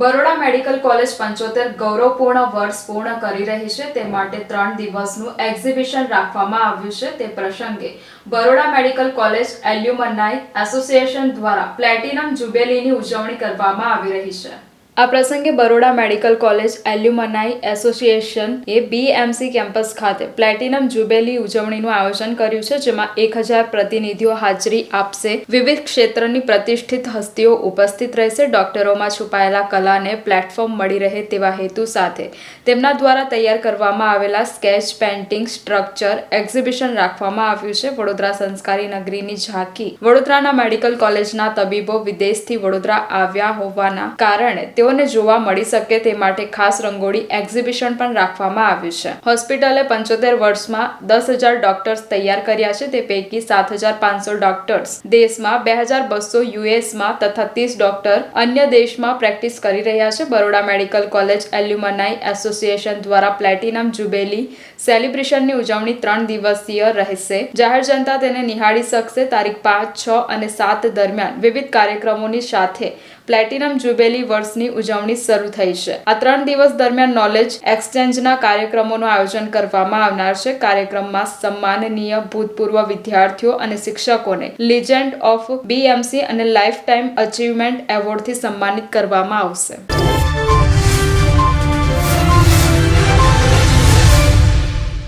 Baroda medical college પંચોતેર ગૌરવપૂર્ણ વર્ષ પૂર્ણ કરી રહી છે. તે માટે ત્રણ દિવસનું એક્ઝિબિશન રાખવામાં આવ્યું છે તે પ્રસંગે Baroda medical college alumni association દ્વારા પ્લેટિનમ જુબેલીની ઉજવણી કરવામાં આવી રહી છે. આ પ્રસંગે Baroda medical college, alumni association એ બીએમસી કેમ્પસ ખાતે પ્લેટિનમ જુબેલી ઉજવણીનું આયોજન કર્યું છે, જેમાં એક હજાર પ્રતિનિધિઓ હાજરી આપશે. વિવિધ ક્ષેત્રની પ્રતિષ્ઠિત હસ્તીઓ ઉપસ્થિત રહેશે. ડોક્ટરોમાં છુપાયેલા કલાને પ્લેટફોર્મ મળી રહે તેવા હેતુ સાથે તેમના દ્વારા તૈયાર કરવામાં આવેલા સ્કેચ, પેઇન્ટિંગ, સ્ટ્રક્ચર, એક્ઝિબિશન રાખવામાં આવ્યું છે. વડોદરા સંસ્કારી નગરીની ઝાંકી વડોદરાના મેડિકલ કોલેજના તબીબો વિદેશથી વડોદરા આવ્યા હોવાના કારણે તેઓને જોવા મળી શકે તે માટે ખાસ રંગોળી એક્ઝિબિશન પણ રાખવામાં આવ્યું છે. હોસ્પિટલે પંચોતેર વર્ષમાં દસ હજાર ડોક્ટર્સ તૈયાર કર્યા છે. તે પૈકી સાત હજાર પાંચસો ડોક્ટર્સ દેશમાં, બે હજાર બસો યુએસમાં તથા ત્રીસ ડોક્ટર અન્ય દેશમાં પ્રેક્ટિસ કરી રહ્યા છે. Baroda medical college, alumni association દ્વારા પ્લેટિનમ જુબેલી સેલિબ્રેશનની ઉજવણી ત્રણ દિવસીય રહેશે. જાહેર જનતા તેને નિહાળી શકશે. તારીખ પાંચ, છ અને સાત દરમિયાન વિવિધ કાર્યક્રમોની સાથે પ્લેટિનમ જુબેલી વર્ષની ઉજવણી શરૂ થઈ છે. આ ત્રણ દિવસ દરમિયાન નોલેજ એક્સચેન્જના કાર્યક્રમોનું આયોજન કરવામાં આવનાર છે. કાર્યક્રમમાં સન્માનનીય ભૂતપૂર્વ વિદ્યાર્થીઓ અને શિક્ષકોને લિજેન્ડ ઓફ બીએમસી અને લાઈફ ટાઈમ અચીવમેન્ટ એવોર્ડથી સન્માનિત કરવામાં આવશે.